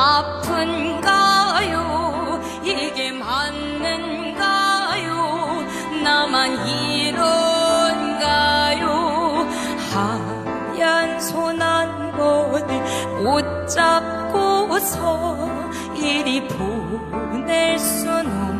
아픈가요? 이게 맞는가요? 나만 이런가요? 하얀 소난 번을 못 잡고서 이리 보낼 순 없.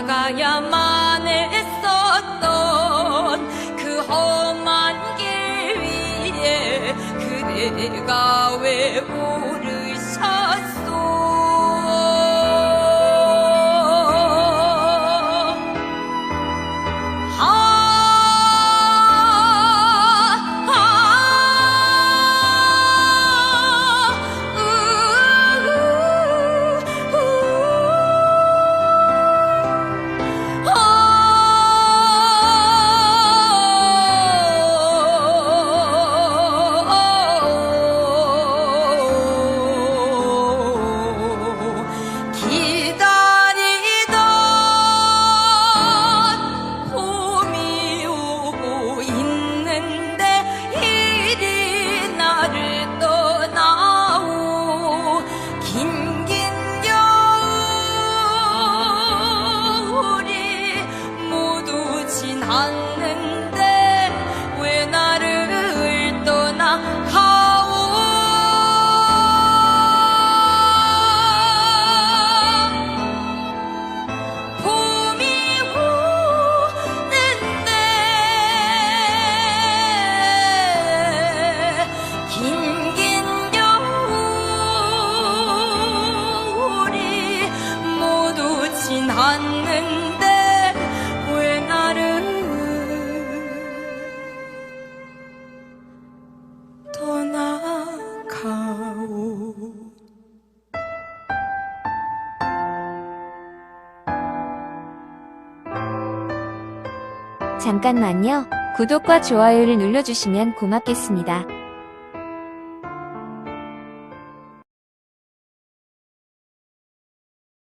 내가 가야만 했었던 그 험한 길 위에 그대가 왜 오 지났는데 왜 나를 떠나가오 잠깐만요. 구독과 좋아요를 눌러주시면 고맙겠습니다.